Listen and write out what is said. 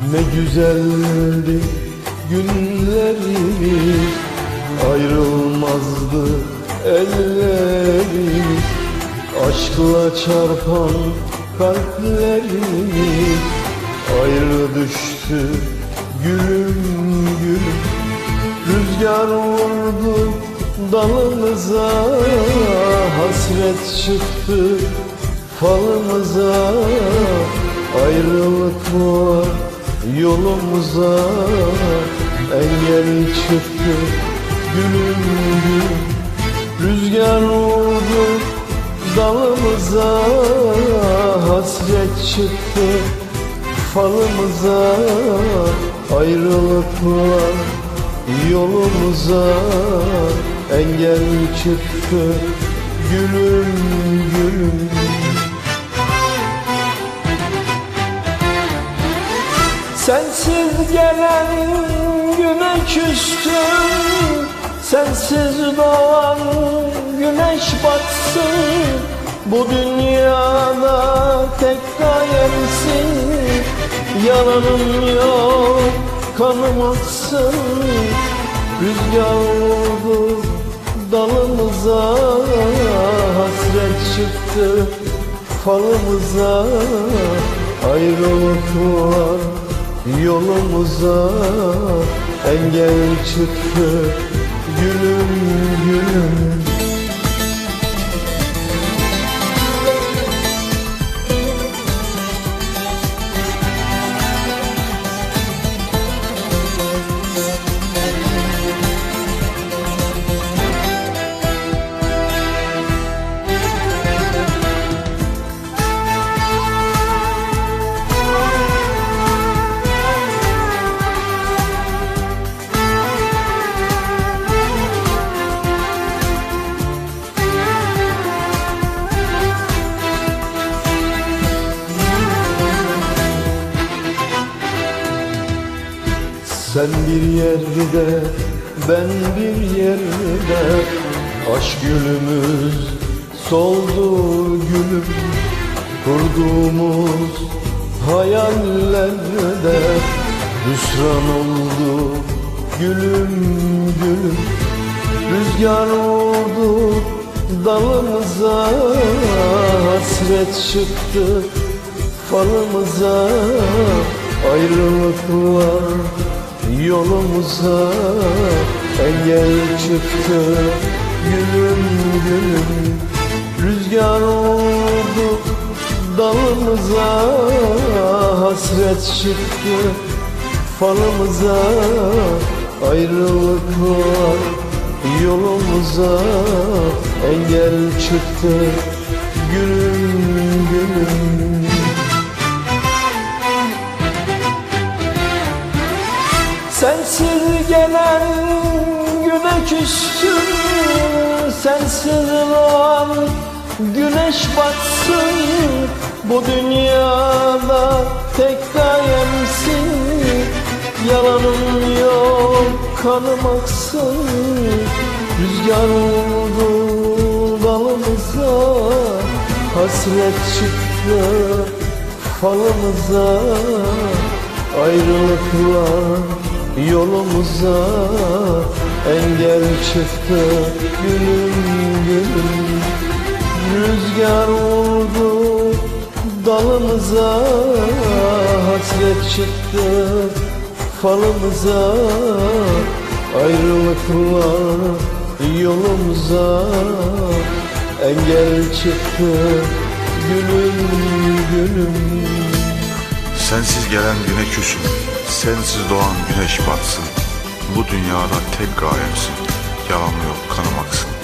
Ne güzeldi günlerimiz Ayrılmazdı ellerimiz. Aşkla çarpan kalplerimiz Ayrı düştü gülüm gülüm. Rüzgar vurdu dalımıza Hasret çıktı falımıza. Ayrılık var yolumuza Engel çıktı gülüm gülüm Rüzgar vurdu dalımıza Hasret çıktı falımıza. Ayrılık var yolumuza Engel çıktı gülüm gülüm Sensiz gelen güne küstüm Sensiz doğan güneş batsın Bu dünyada tek gayemsin Yalanım yok kanım aksın Rüzgar vurdu dalımıza Hasret çıktı falımıza. Ayrılık var yolumuza Engel çıktı gülüm gülüm Sen bir yerde, ben bir yerde Aşk gülümüz soldu gülüm. Kurduğumuz hayallerde Hüsran oldu gülüm gülüm. Rüzgar vurdu dalımıza Hasret çıktı falımıza Ayrılık var yolumuza Engel çıktı gülüm gülüm. Rüzgar oldu dalımıza Hasret çıktı falımıza Ayrılık var yolumuza Engel çıktı gülüm küstüm Sensiz doğan güneş batsın. Bu dünyada tek gayemsin Yalanım yok kanım aksın. Rüzgar vurdu dalımıza. Hasret çıktı falımıza. Ayrılıklar yolumuza Engel çıktı gülüm gülüm Rüzgar vurdu dalımıza Hasret çıktı falımıza. Ayrılıklar yolumuza Engel çıktı gülüm gülüm Sensiz gelen güne küsüm, Sensiz doğan güneş batsın. Bu dünyada tek gayemsin. Yalanlı yok kanım aksın.